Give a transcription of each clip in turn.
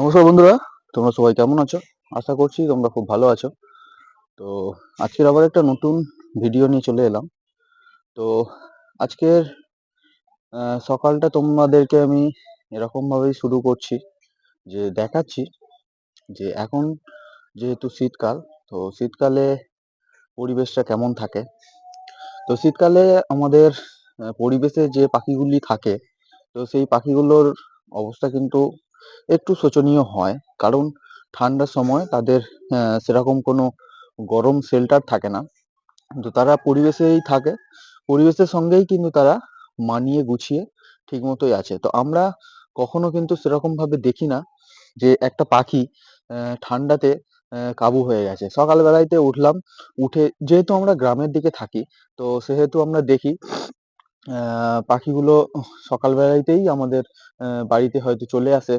নমস্কার বন্ধুরা, তোমরা সবাই কেমন আছো? আশা করছি তোমরা খুব ভালো আছো। তো আজকের আবার একটা নতুন ভিডিও নিয়ে চলে এলাম। তো আজকের সকালটা তোমাদেরকে আমি এরকম ভাবেই শুরু করছি, যে দেখাচ্ছি যে এখন যেহেতু শীতকাল, তো শীতকালে পরিবেশটা কেমন থাকে? তো শীতকালে আমাদের পরিবেশে যে পাখিগুলি থাকে, তো সেই পাখিগুলোর অবস্থা কিন্তু একটু শোচনীয় হয়। কারণ ঠান্ডার সময় তাদের সেরকম কোনো গরম শেল্টার থাকে না। তো তারা পরিবেশেই থাকে। পরিবেশের সঙ্গেই কিন্তু তারা মানিয়ে গুছিয়ে ঠিক মতোই আছে। তো আমরা কখনো কিন্তু সেরকম ভাবে দেখি না যে একটা পাখি ঠান্ডাতে কাবু হয়ে গেছে। সকালবেলাইতে উঠলাম, উঠে যেহেতু আমরা গ্রামের দিকে থাকি, তো সেহেতু আমরা দেখি পাখিগুলো সকালবেলাতেই আমাদের আহ, বাড়িতে হয়তো চলে আসে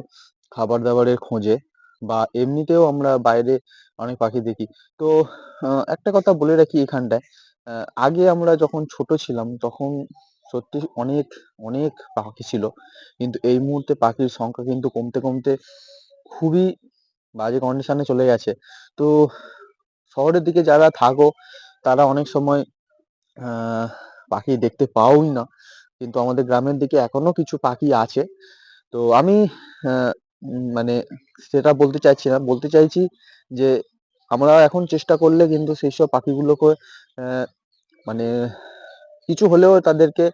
খাবার দাবারের খোঁজে বা এমনিতেও আমরা বাইরে অনেক পাখি দেখি। তো একটা কথা বলে রাখি এখানটায় আগে আমরা যখন ছোট ছিলাম তখন সত্যি অনেক অনেক পাখি ছিল। কিন্তু এই মুহূর্তে পাখির সংখ্যা কিন্তু কমতে কমতে খুবই বাজে কন্ডিশনে চলে গেছে। তো শহরের দিকে যারা থাকো তারা অনেক সময় পাখি দেখতে পাওই না। কিন্তু আমাদের গ্রামের দিকে এখনও কিছু পাখি আছে। তো আমি মানে সেটা বলতে চাইছি না। বলতে চাইছি যে আমরা এখন চেষ্টা করলে কিন্তু সেই সব পাখিগুলোকে মানে কিছু হলেও তাদেরকে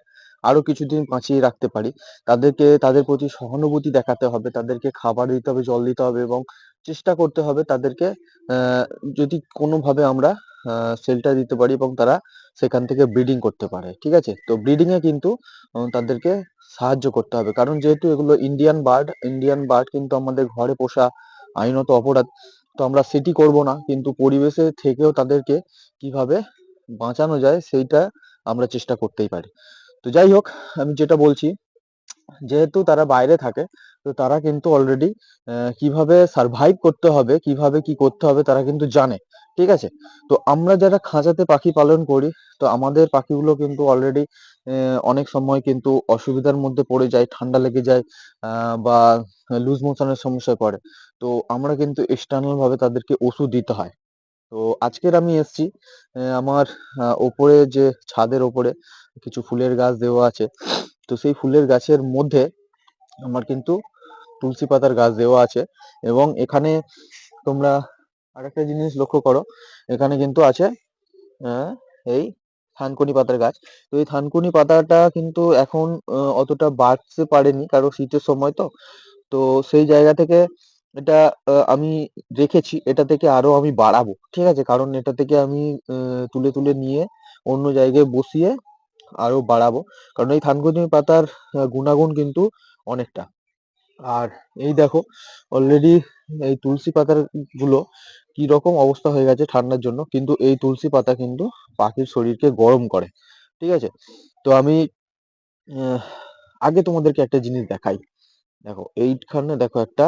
আরও কিছুদিন বাঁচিয়ে রাখতে পারি। তাদেরকে, তাদের প্রতি সহানুভূতি দেখাতে হবে, তাদেরকে খাবার দিতে হবে, জল দিতে হবে এবং চেষ্টা করতে হবে তাদেরকে যদি কোনোভাবে আমরা শেল্টার দিতে পারি এবং তারা সেখান থেকে ব্রিডিং করতে পারে, ঠিক আছে? তো ব্রিডিং এ কিন্তু তাদেরকে সাহায্য করতে হবে। কারণ যেহেতু এগুলো ইন্ডিয়ান বার্ড ইন্ডিয়ান বার্ড কিন্তু আমাদের ঘরে পোষা আইনত অপরাধ, তো আমরা সেটি করব না। কিন্তু পরিবেশে থেকেও তাদেরকে কীভাবে বাঁচানো যায় সেইটা আমরা চেষ্টা করতেই পারি। তো যাই হোক, আমি যেটা বলছি, যেহেতু তারা বাইরে থাকে, তো তারা কিন্তু অলরেডি কীভাবে সার্ভাইভ করতে হবে, কীভাবে কি করতে হবে তারা কিন্তু জানে। ঠিক আছে? তো আমরা যারা খাঁচাতে পাখি পালন করি, তো আমাদের পাখিগুলো কিন্তু অলরেডি অনেক সময় কিন্তু অসুবিধার মধ্যে পড়ে যায়, ঠান্ডা লেগে যায় বা লুজ মোশনের সমস্যায় পড়ে। তো আমরা কিন্তু এক্সটার্নাল ভাবে তাদেরকে ওষুধ দিতে হয়। তো আজকের আমি এসেছি আমার ওপরে যে ছাদের ওপরে কিছু ফুলের গাছ দেওয়া আছে, তো সেই ফুলের গাছের মধ্যে আমার কিন্তু তুলসী পাতার গাছ দেওয়া আছে এবং এখানে তোমরা আরেকটা জিনিস লক্ষ্য করো, এখানে কিন্তু আছে এই থানকুনি পাতার গাছ। তো এই থানকুনি পাতাটা কিন্তু এখন অতটা বাড়তে পারেনি, কারণ শীতের সময় তো। তো সেই জায়গা থেকে এটা আমি রেখেছি, এটা থেকে আরও আমি বাড়াবো, ঠিক আছে? কারণ এটা থেকে আমি তুলে তুলে নিয়ে অন্য জায়গায় বসিয়ে আরও বাড়াবো। কারণ এই থানকুনি পাতার গুণাগুণ কিন্তু অনেকটা। আর এই দেখো অলরেডি এই তুলসী পাতারগুলো কি রকম অবস্থা হয়ে গেছে ঠান্ডার জন্য, কিন্তু এই তুলসী পাতা কিন্তু পাখির শরীরকে গরম করে, ঠিক আছে? তো আমি আগে তোমাদেরকে একটা জিনিস দেখাই। দেখো, এইখানে দেখো একটা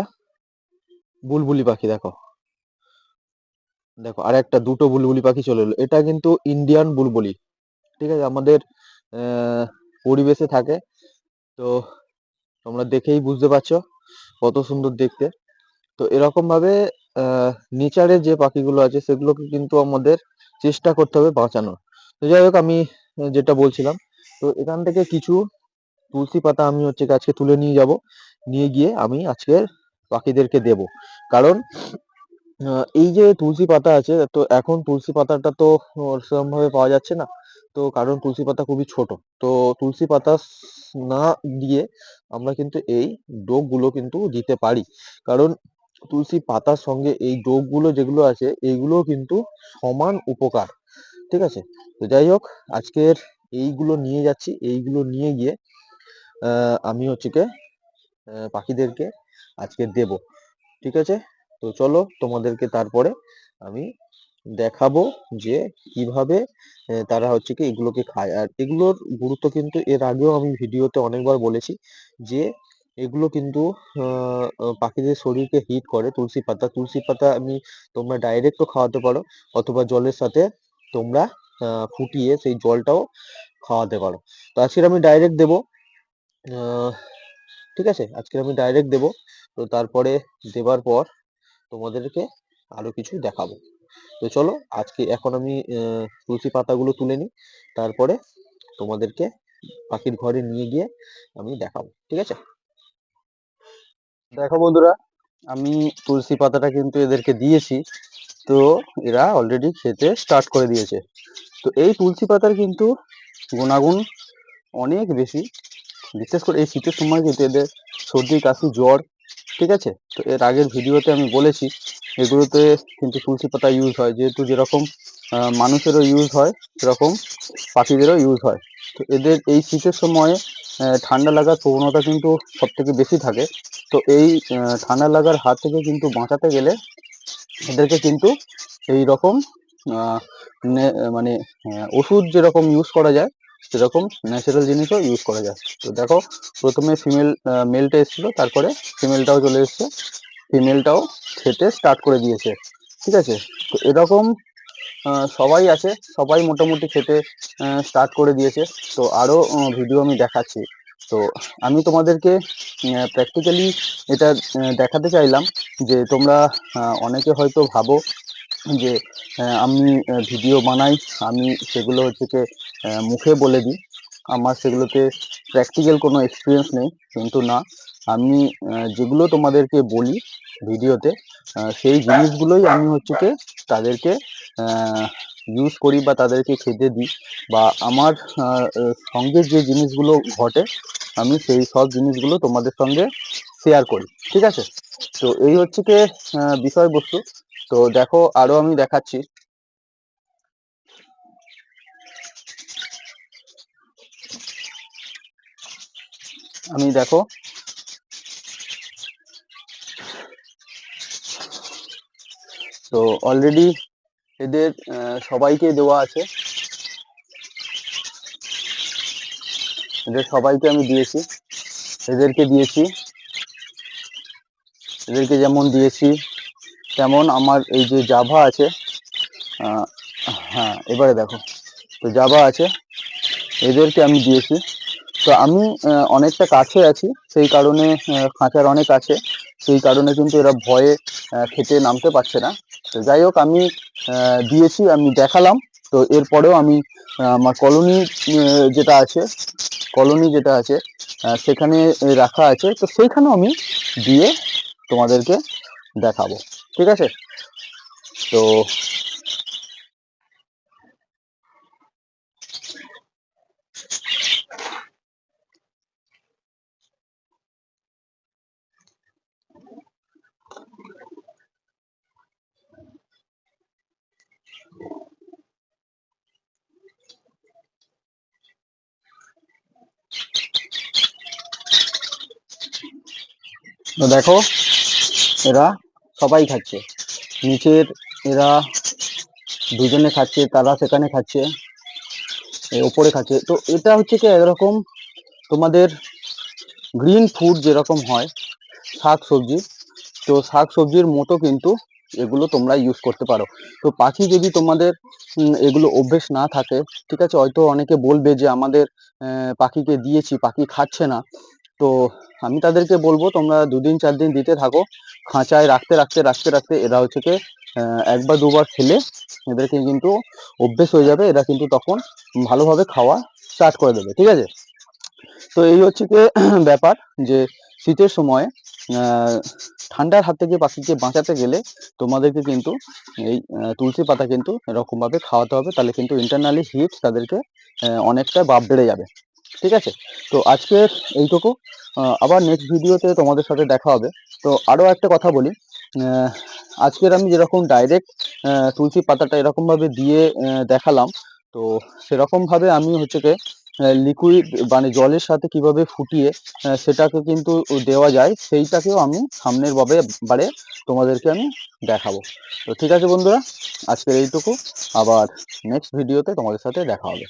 বুলবুলি পাখি, দেখো। দেখো, আর একটা দুটো বুলবুলি পাখি চলে এলো। এটা কিন্তু ইন্ডিয়ান বুলবুলি, ঠিক আছে? আমাদের পরিবেশে থাকে। তো তোমরা দেখেই বুঝতে পারছ, কত সুন্দর দেখতে। তো এরকম ভাবে আহ নেচারের যে পাখিগুলো আছে সেগুলোকে কিন্তু আমাদের চেষ্টা করতে হবে বাঁচানোর। তো যাই হোক, আমি যেটা বলছিলাম, তো এখান থেকে কিছু তুলসী পাতা আমি হচ্ছে আজকে তুলে নিয়ে যাব। নিয়ে গিয়ে আমি আজকে পাখিদেরকে দেব। কারণ এই যে তুলসী পাতা আছে, তো এখন তুলসী পাতাটা তো সেরকম ভাবে পাওয়া যাচ্ছে না। তো কারণ তুলসী পাতা খুবই ছোট। তো তুলসী পাতা না দিয়ে আমরা কিন্তু এই ডোগগুলো কিন্তু দিতে পারি। কারণ তুলসী পাতার সঙ্গে এই ডোগগুলো যেগুলো আছে এইগুলো কিন্তু সমান উপকার। ঠিক আছে? তো যাই হোক, আজকের এইগুলো নিয়ে যাচ্ছি। এইগুলো নিয়ে গিয়ে আমি হচ্ছে কি পাখিদেরকে আজকে দেব। ঠিক আছে? তো চলো তোমাদেরকে তারপরে আমি দেখাবো যে কীভাবে তারা হচ্ছে কি এগুলোকে খায়। আর এগুলোর গুরুত্ব কিন্তু এর আগেও আমি ভিডিওতে অনেকবার বলেছি যে এগুলো কিন্তু পাখিদের শরীরকে হিট করে। তুলসী পাতা তুলসী পাতা আমি তোমরা ডাইরেক্টও খাওয়াতে পারো অথবা জলের সাথে তোমরা ফুটিয়ে সেই জলটাও খাওয়াতে পারো। তো আজকে আমি ডাইরেক্ট দেবো ঠিক আছে? আজকে আমি ডাইরেক্ট দেবো। তো তারপরে দেবার পর তোমাদেরকে আরও কিছু দেখাবো। তো চলো, আজকে এখন আমি তুলসী পাতাগুলো তুলে নিই। তারপরে তোমাদেরকে পাখির ঘরে নিয়ে গিয়ে আমি দেখাবো। ঠিক আছে? দেখো বন্ধুরা, আমি তুলসী পাতাটা কিন্তু এদেরকে দিয়েছি, তো এরা অলরেডি খেতে স্টার্ট করে দিয়েছে। তো এই তুলসী পাতার কিন্তু গুণাগুণ অনেক বেশি। বিশেষ করে এই শীতের সময় কিন্তু এদের সর্দি, কাশি, জ্বর, ঠিক আছে? তো এর আগের ভিডিওতে আমি বলেছি, এগুলোতে কিন্তু তুলসী পাতা ইউজ হয়। যেহেতু যেরকম মানুষেরও ইউজ হয়, সেরকম পাখিদেরও ইউজ হয়। তো এদের এই শীতের সময় ঠান্ডা লাগার প্রবণতা কিন্তু সব থেকে বেশি থাকে। তো এই ঠান্ডা লাগার হাত থেকে কিন্তু বাঁচাতে গেলে এদেরকে কিন্তু এই রকম মানে ওষুধ যেরকম ইউজ করা যায়, সেরকম ন্যাচারাল জিনিসও ইউজ করা যায়। তো দেখো, প্রথমে ফিমেল মেলটা এসেছিল, তারপরে ফিমেলটাও চলে এসেছে। ফিমেলটাও খেতে স্টার্ট করে দিয়েছে। ঠিক আছে? তো এরকম সবাই আছে, সবাই মোটামুটি খেতে স্টার্ট করে দিয়েছে। তো আরও ভিডিও আমি দেখাচ্ছি। তো আমি তোমাদেরকে প্র্যাকটিক্যালি এটা দেখাতে চাইলাম যে তোমরা অনেকে হয়তো ভাবো যে আমি ভিডিও বানাই, আমি সেগুলো হচ্ছে মুখে বলে দিই। আমার সেগুলোতে প্র্যাকটিক্যাল কোনো এক্সপিরিয়েন্স নেই, কিন্তু না। আমি যেগুলো তোমাদেরকে বলি ভিডিওতে সেই জিনিসগুলোই আমি হচ্ছে কি, তাদেরকে ইউজ করি বা তাদেরকে খেতে দিই বা আমার সঙ্গে যে জিনিসগুলো ঘটে, আমি সেই সব জিনিসগুলো তোমাদের সঙ্গে শেয়ার করি, ঠিক আছে? তো এই হচ্ছে কি বিষয়বস্তু। তো দেখো, আরও আমি দেখাচ্ছি। আমি দেখো, তো অলরেডি এদের সবাইকে দেওয়া আছে। এদের সবাইকে আমি দিয়েছি। এদেরকে দিয়েছি। এদেরকে যেমন দিয়েছি, তেমন আমার এই যে জাভা আছে হ্যাঁ এবারে দেখো। তো জাভা আছে, এদেরকে আমি দিয়েছি। তো আমি অনেকটা কাছে আছি, সেই কারণে খাঁচার অনেক কাছে সেই কারণে কিন্তু এরা ভয়ে খেতে নামতে পারছে না। তো যাই হোক, আমি দিয়েছি, আমি দেখালাম। তো এরপরেও আমি আমার কলোনি যেটা আছে, কলোনি যেটা আছে সেখানে রাখা আছে। তো সেইখানেও আমি দিয়ে তোমাদেরকে দেখাবো। ঠিক আছে? তো তো দেখো, এরা সবাই খাচ্ছে। নিচের এরা দুজনে খাচ্ছে, তারা সেখানে খাচ্ছে ওপরে খাচ্ছে। তো এটা হচ্ছে কি এরকম তোমাদের গ্রিন ফুড যেরকম হয়, শাক সবজি। তো শাক সবজির মতো কিন্তু এগুলো তোমরা ইউজ করতে পারো। তো পাখি যদি তোমাদের এগুলো অভ্যেস না থাকে, ঠিক আছে, হয়তো অনেকে বলবে যে আমাদের পাখিকে দিয়েছি, পাখি খাচ্ছে না। তো আমি তাদেরকে বলব, তোমরা দুদিন চার দিন দিতে থাকো। খাঁচায় রাখতে রাখতে রাখতে রাখতে এরা হচ্ছে কি একবার, দুবার খেলে এদেরকে কিন্তু অভ্যেস হয়ে যাবে। এরা কিন্তু তখন ভালোভাবে খাওয়া স্টার্ট করে দেবে, ঠিক আছে? তো এই হচ্ছে কি, ব্যাপার যে শীতের সময় ঠান্ডার হাত থেকে পাখিকে বাঁচাতে গেলে তোমাদেরকে কিন্তু এই তুলসী পাতা কিন্তু এরকমভাবে খাওয়াতে হবে। তাহলে কিন্তু ইন্টারনালি হিট তাদেরকে অনেকটা বাপ বেড়ে যাবে। ঠিক আছে? তো আজকের এইটুকু। আবার নেক্সট ভিডিওতে তোমাদের সাথে দেখা হবে। তো আরও একটা কথা বলি। আজকের আমি যেরকম ডাইরেক্ট তুলসী পাতাটা এরকমভাবে দিয়ে দেখালাম, তো সেরকমভাবে আমি হচ্ছে কি লিকুইড মানে জলের সাথে কীভাবে ফুটিয়ে সেটাকে কিন্তু দেওয়া যায়, সেইটাকেও আমি সামনের ভাবে বারে তোমাদেরকে আমি দেখাবো। তো ঠিক আছে বন্ধুরা, আজকের এইটুকু। আবার নেক্সট ভিডিওতে তোমাদের সাথে দেখা হবে।